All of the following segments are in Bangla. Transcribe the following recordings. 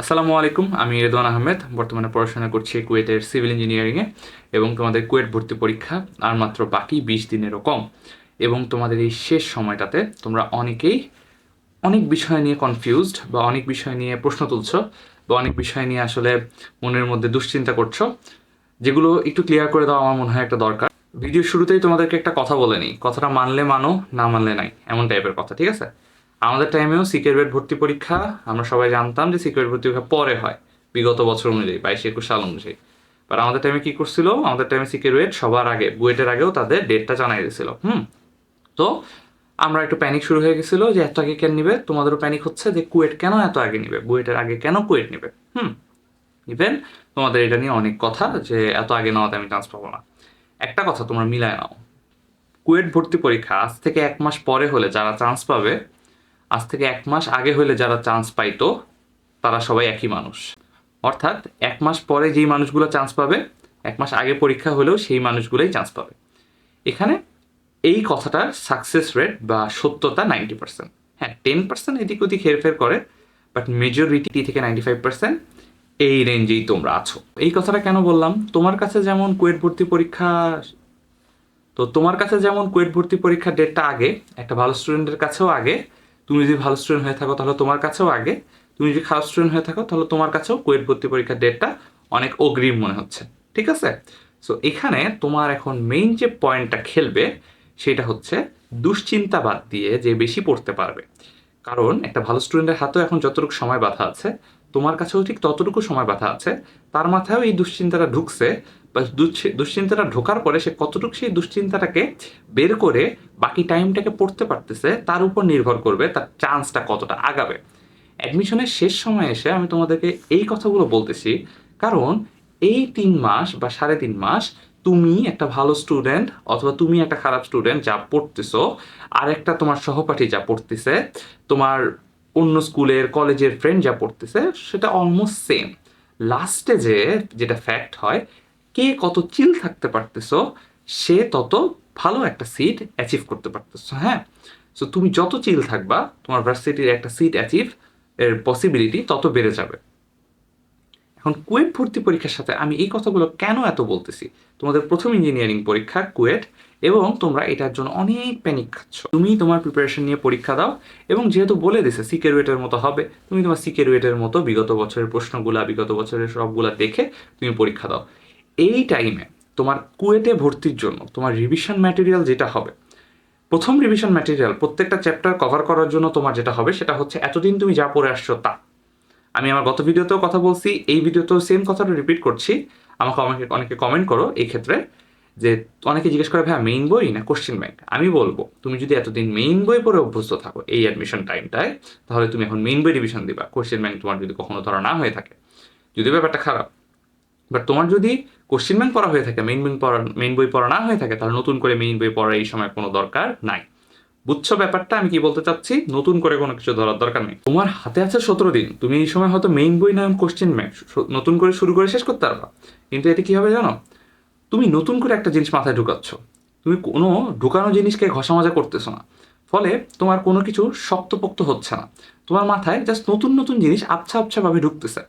আসসালামু আলাইকুম, আমি রেদওয়ান আহমেদ। বর্তমানে পড়াশোনা করছি কুয়েটের সিভিল ইঞ্জিনিয়ারিংয়ে এবং তোমাদের কুয়েট ভর্তি পরীক্ষা আর মাত্র বাকি বিশ দিনেরও কম। এবং তোমাদের এই শেষ সময়টাতে তোমরা অনেকেই অনেক বিষয় নিয়ে কনফিউজড বা অনেক বিষয় নিয়ে প্রশ্ন তুলছ বা অনেক বিষয় নিয়ে আসলে মনের মধ্যে দুশ্চিন্তা করছ। যেগুলো একটু ক্লিয়ার করে দেওয়া আমার মনে হয় একটা দরকার। ভিডিও শুরুতেই তোমাদেরকে একটা কথা বলে নিই। কথাটা মানলে মানো, না মানলে নাই। এমন টাইপের কথা, ঠিক আছে? আমাদের টাইমেও সিকিউরিট ভর্তি পরীক্ষা, আমরা সবাই জানতাম যে সিকিউর ভর্তি পরীক্ষা পরে হয়, বিগত বছর অনুযায়ী, বাইশ একুশ সাল অনুযায়ী। বাট আমাদের টাইমে কি করছিল আমাদের টাইমে সিকিউরিট সবার আগে, বুয়েটের আগেও তাদের ডেটটা জানাই দিয়েছিল। হুম? তো আমরা একটু প্যানিক শুরু হয়ে গেছিল যে এত আগে কেন নিবে? তোমাদেরও প্যানিক হচ্ছে যে কুয়েট কেন এত আগে নিবে? বুয়েটের আগে কেন কুয়েট নিবে? হুম? ইভেন তোমাদের এটা নিয়ে অনেক কথা যে এত আগে নেওয়াতে আমি চান্স পাবো না। একটা কথা তোমরা মিলায় নাও। কুয়েট ভর্তি পরীক্ষা আজ থেকে এক মাস পরে হলে যারা চান্স পাবে আজ থেকে এক মাস আগে হলে যারা চান্স পাইতো, তারা সবাই একই মানুষ। অর্থাৎ এক মাস পরে যেই মানুষগুলো চান্স পাবে, এক মাস আগে পরীক্ষা হলেও সেই মানুষগুলোই চান্স পাবে। এখানে এই কথাটার সাকসেস রেট বা সত্যতা নাইনটি পার্সেন্ট হ্যাঁ টেন পার্সেন্ট এদিক ওদিক হেরফের করে বাট মেজরিটি থেকে নাইনটি ফাইভ পার্সেন্ট এই রেঞ্জেই তোমরা আছো। এই কথাটা কেন বললাম? তোমার কাছে যেমন কুয়েট ভর্তি পরীক্ষা, তো তোমার কাছে যেমন কুয়েট ভর্তি পরীক্ষার ডেটটা আগে, একটা ভালো স্টুডেন্টের কাছেও আগে তুমি যদি ভালো স্টুডেন্ট হয়ে থাকো, তাহলে তোমার কাছেও আগে। তুমি যদি খারাপ স্টুডেন্ট হয়ে থাকো, তাহলে তোমার কাছেও কোয়েট ভর্তি পরীক্ষার ডেটটা অনেক অগ্রিম মনে হচ্ছে। ঠিক আছে? সো এখানে তোমার এখন মেইন যে পয়েন্টটা খেলবে, সেটা হচ্ছে দুশ্চিন্তা বাদ দিয়ে যে বেশি পড়তে পারবে। কারণ একটা ভালো স্টুডেন্টের হাতেও এখন যতটুকু সময় বাধা আছে, তোমার কাছেও ঠিক ততটুকু সময় বাধা আছে, তার মাথায়ও এই দুশ্চিন্তাটা ঢুকছে বা দুশ্চি- দুশ্চিন্তাটা ঢোকার পরে সে কতটুকু সেই দুশ্চিন্তাটাকে বের করে বাকি টাইমটাকে পড়তে পারতেছে, তার উপর নির্ভর করবে, তার চান্সটা কতটা আগাবে। অ্যাডমিশনের শেষ সময় এসে আমি তোমাদেরকে এই কথাগুলো বলতেছি, কারণ এই তিন মাস বা সাড়ে তিন মাস তুমি একটা ভালো স্টুডেন্ট অথবা তুমি একটা খারাপ স্টুডেন্ট যা পড়তেছো, আর একটা তোমার সহপাঠী যা পড়তেছে, তোমার অন্য স্কুলের, কলেজের ফ্রেন্ড যা পড়তেছে, সেটা অলমোস্ট সেম লাস্টে যে, যেটা ফ্যাক্ট হয় কে কত চিল থাকতে পারতেছো, সে তত ভালো একটা সিট অ্যাচিভ করতে পারতেছো হ্যাঁ? সো তুমি যত চিল থাকবা, তোমার ভার্সিটির একটা সিট অ্যাচিভ এর পসিবিলিটি তত বেড়ে যাবে। এখন কুয়েট ভর্তি পরীক্ষার সাথে আমি এই কথাগুলো কেন এত বলতেছি? তোমাদের প্রথম ইঞ্জিনিয়ারিং পরীক্ষা কুয়েট এবং তোমরা এটার জন্য অনেক প্যানিক খাচ্ছ। তুমি তোমার প্রিপারেশন নিয়ে পরীক্ষা দাও, এবং যেহেতু বলে দিছে সিকেরুয়েটের মতো হবে, তুমি তোমার সিকেরুয়েটের মতো বিগত বছরের প্রশ্নগুলা, বিগত বছরের সবগুলা দেখে তুমি পরীক্ষা দাও। এই টাইমে তোমার কুয়েটে ভর্তির জন্য, তোমার রিভিশন ম্যাটেরিয়াল যেটা হবে, প্রথম রিভিশন ম্যাটেরিয়াল প্রত্যেকটা চ্যাপ্টার কভার করার জন্য তোমার যেটা হবে সেটা হচ্ছে এতদিন তুমি যা পড়ে আসছো তা। আমি আমার গত ভিডিওতেও কথা বলছি, এই ভিডিওতেও সেম কথাটা রিপিট করছি। আমাকে অনেকে অনেকে কমেন্ট করো এই ক্ষেত্রে যে, অনেকে জিজ্ঞেস করে, ভাইয়া মেইন বই না কোশ্চেন ব্যাংক আমি বলব, তুমি যদি এতদিন মেইন বই পড়ে অভ্যস্ত থাকো এই অ্যাডমিশন টাইমটায় তাহলে তুমি এখন মেইন বই রিভিশন দিবা। কোশ্চেন ব্যাংক তোমার যদি কখনো ধরা না হয়ে থাকে। যদি ব্যাপারটা খারাপ বাট তোমার যদি কোশ্চেন ব্যাংক পড়া হয়ে থাকে মেইন বই পড়া মেইন বই পড়া না হয়ে থাকে, তাহলে নতুন করে মেইন বই পড়ার এই সময় কোনো দরকার নাই। বুঝছ ব্যাপারটা? আমি কি বলতে চাচ্ছি? নতুন করে কোনো কিছু ধরার দরকার নেই। তোমার হাতে আছে সতেরো দিন। তুমি এই সময় হয়তো মেইন বই নাম কোশ্চেন ব্যাংক নতুন করে শুরু করে শেষ করতে পারবা। কিন্তু এতে কি হবে জানো? তুমি নতুন করে একটা জিনিস মাথায় ঢুকাচ্ছ। তুমি কোনো ঢুকানো জিনিসকে ঘষা মাজা করতেছো না। ফলে তোমার কোনো কিছু শক্তপোক্ত হচ্ছে না। তোমার মাথায় জাস্ট নতুন নতুন জিনিস আবছা আবছাভাবে ঢুকতেছে।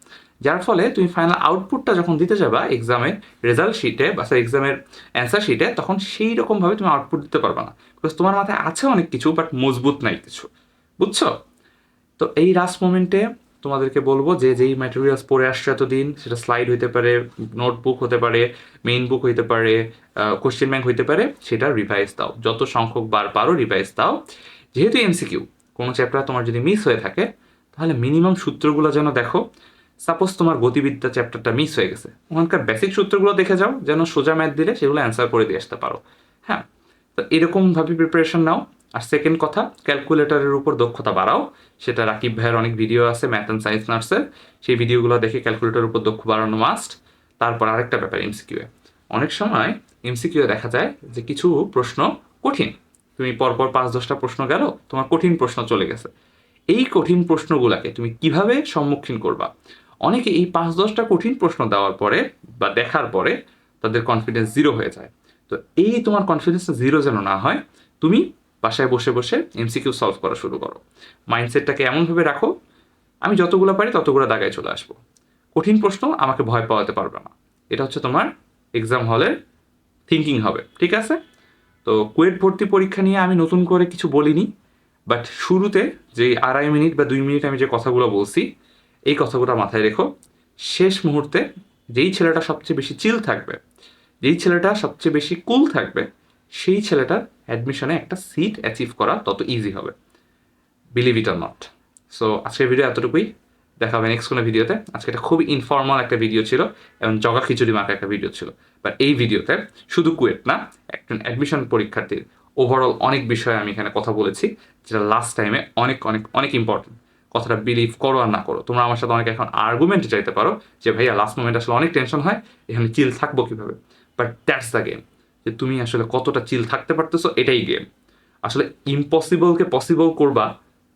যার ফলে তুমি ফাইনাল আউটপুটটা যখন দিতে যাবা এক্সামের রেজাল্ট শিটে বা এক্সামের অ্যান্সার শিটে তখন সেই রকমভাবে তুমি আউটপুট দিতে পারবে না। বিকজ তোমার মাথায় আছে অনেক কিছু বাট মজবুত নাই কিছু। বুঝছ? তো এই লাস্ট মোমেন্টে তোমাদেরকে বলব যে, যেই ম্যাটেরিয়ালস পড়ে আসছে এতদিন, সেটা স্লাইড হইতে পারে নোটবুক হতে পারে মেইন বুক হইতে পারে কোশ্চেন ব্যাংক হইতে পারে, সেটা রিভাইজ দাও। যত সংখ্যক বার পারো রিভাইজ দাও। যেহেতু এমসিকিউ কোনো চ্যাপ্টার তোমার যদি মিস হয়ে থাকে, তাহলে মিনিমাম সূত্রগুলো যেন দেখো সাপোজ তোমার গতিবিদ্যা চ্যাপ্টারটা মিস হয়ে গেছে। ওখানকার বেসিক সূত্রগুলো দেখে যাও, যেন সোজা ম্যাথ দিলে সেগুলো অ্যান্সার করে দিয়ে আসতে পারো। হ্যাঁ? তো এরকমভাবে প্রিপারেশন নাও। আর সেকেন্ড কথা ক্যালকুলেটরের উপর দক্ষতা বাড়াও। সেটা রাকিব ভাইয়ের অনেক ভিডিও আছে ম্যাথ অ্যান্ড সায়েন্স নার্সের সেই ভিডিওগুলো দেখে ক্যালকুলেটরের উপর দক্ষ বাড়ানো মাস্ট তারপর আরেকটা ব্যাপার এমসিকিউয়ে অনেক সময় এমসিকিউয়ে দেখা যায় যে কিছু প্রশ্ন কঠিন। তুমি পরপর পাঁচ, দশটা প্রশ্ন গেল, তোমার কঠিন প্রশ্ন চলে গেছে। এই কঠিন প্রশ্নগুলোকে তুমি কীভাবে সম্মুখীন করবা? অনেকে এই পাঁচ দশটা কঠিন প্রশ্ন দেওয়ার পরে বা দেখার পরে তাদের কনফিডেন্স জিরো হয়ে যায়। তো এই তোমার কনফিডেন্সটা জিরো যেন না হয়, তুমি বাসায় বসে বসে এমসিকিউ সলভ করা শুরু করো। মাইন্ডসেটটাকে এমনভাবে রাখো, আমি যতগুলো পারি ততগুলো দাগায় চলে আসব। কঠিন প্রশ্ন আমাকে ভয় পাওয়াতে পারবে না। এটা হচ্ছে তোমার এক্সাম হলের থিঙ্কিং হবে, ঠিক আছে? তো কুয়েট ভর্তি পরীক্ষা নিয়ে আমি নতুন করে কিছু বলিনি বাট শুরুতে যে আড়াই মিনিট বা দুই মিনিট আমি যে কথাগুলো বলছি এই কথাগুলো মাথায় রেখো। শেষ মুহূর্তে যেই ছেলেটা সবচেয়ে বেশি চিল থাকবে, যেই ছেলেটা সবচেয়ে বেশি কুল থাকবে, সেই ছেলেটার অ্যাডমিশনে একটা সিট অ্যাচিভ করা তত ইজি হবে। Believe it or not so আজকের ভিডিও এতটুকুই। দেখা হবে নেক্সট কোনো ভিডিওতে আজকে এটা খুবই ইনফর্মাল একটা ভিডিও ছিল এবং জগা খিচুড়ি মাখা একটা ভিডিও ছিল। বাট এই ভিডিওতে শুধু কুয়েট না, একজন অ্যাডমিশন পরীক্ষার্থীর ওভারঅল অনেক বিষয়ে আমি এখানে কথা বলেছি, যেটা লাস্ট টাইমে অনেক অনেক অনেক ইম্পর্টেন্ট কথাটা বিলিভ করো আর না করো। তোমরা আমার সাথে অনেক এখন আর্গুমেন্টে চাইতে পারো যে, ভাইয়া লাস্ট মোমেন্ট আসলে অনেক টেনশন হয়, এখানে চিল থাকব কীভাবে? বাট দ্যাটস দ্য গেম যে, তুমি আসলে কতটা চিল থাকতে পারতেছো, এটাই গেম আসলে ইম্পসিবলকে পসিবল করবা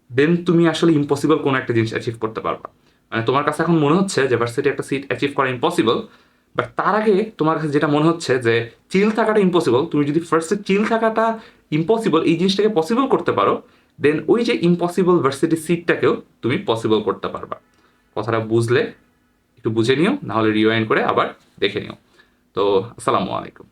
দেন তুমি আসলে ইম্পসিবল কোনো একটা জিনিস অ্যাচিভ করতে পারবা। মানে তোমার কাছে এখন মনে হচ্ছে যে ভার্সিটি একটা সিট অ্যাচিভ করা ইম্পসিবল বাট তার আগে তোমার কাছে যেটা মনে হচ্ছে যে চিল থাকাটা ইম্পসিবল তুমি যদি ফার্স্টে চিল থাকাটা ইম্পসিবল এই জিনিসটাকে পসিবল করতে পারো দেন ওই যে ইম্পসিবল ভার্সিটি সিটটাকেও তুমি পসিবল করতে পারবা। কথাটা বুঝলে, একটু বুঝে নিও, নাহলে রিওয়াইন করে আবার দেখে নিও। তো, আসসালামু আলাইকুম।